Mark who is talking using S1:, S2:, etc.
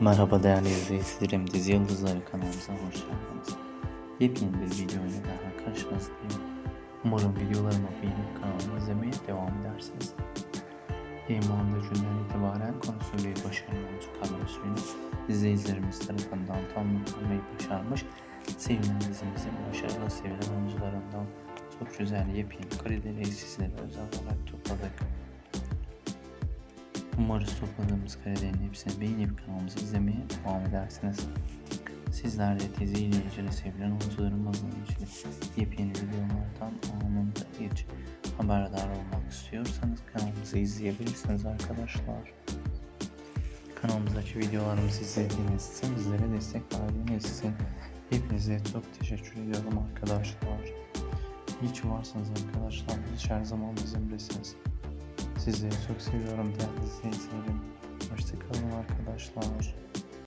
S1: Merhaba değerli izleyicilerim, Dizi Yıldızları kanalımıza hoş geldiniz. Yepyeni bir video ile daha karşınızdayım. Umarım videolarımı beğenip kanalımı izlemeye devam edersiniz. Iman günden itibaren konusu bir başarılı oyuncu kadrosuyla izleyicilerimiz tarafından tamamlanmayı başarmış. Sevilen dizimizin başarılı sevilen oyuncularından çok güzel yepyeni kareleri sizlere özel olarak. Umarız topladığımız karelerin hepsini beğenip kanalımızı izlemeye devam edersiniz. Sizler de diziyle ilgili sevilen oyuncularımızla ilgili yepyeni videolardan anında ilk haberdar olmak istiyorsanız kanalımızı izleyebilirsiniz arkadaşlar. Kanalımızdaki videolarımızı izlediğiniz için, bizlere destek verdiğiniz için hepinize çok teşekkür ediyorum arkadaşlar. İyi ki arkadaşlar. Hiç her zaman bizimlesiniz. Sizleri çok seviyorum değerli izleyicilerim. Hoşçakalın arkadaşlar.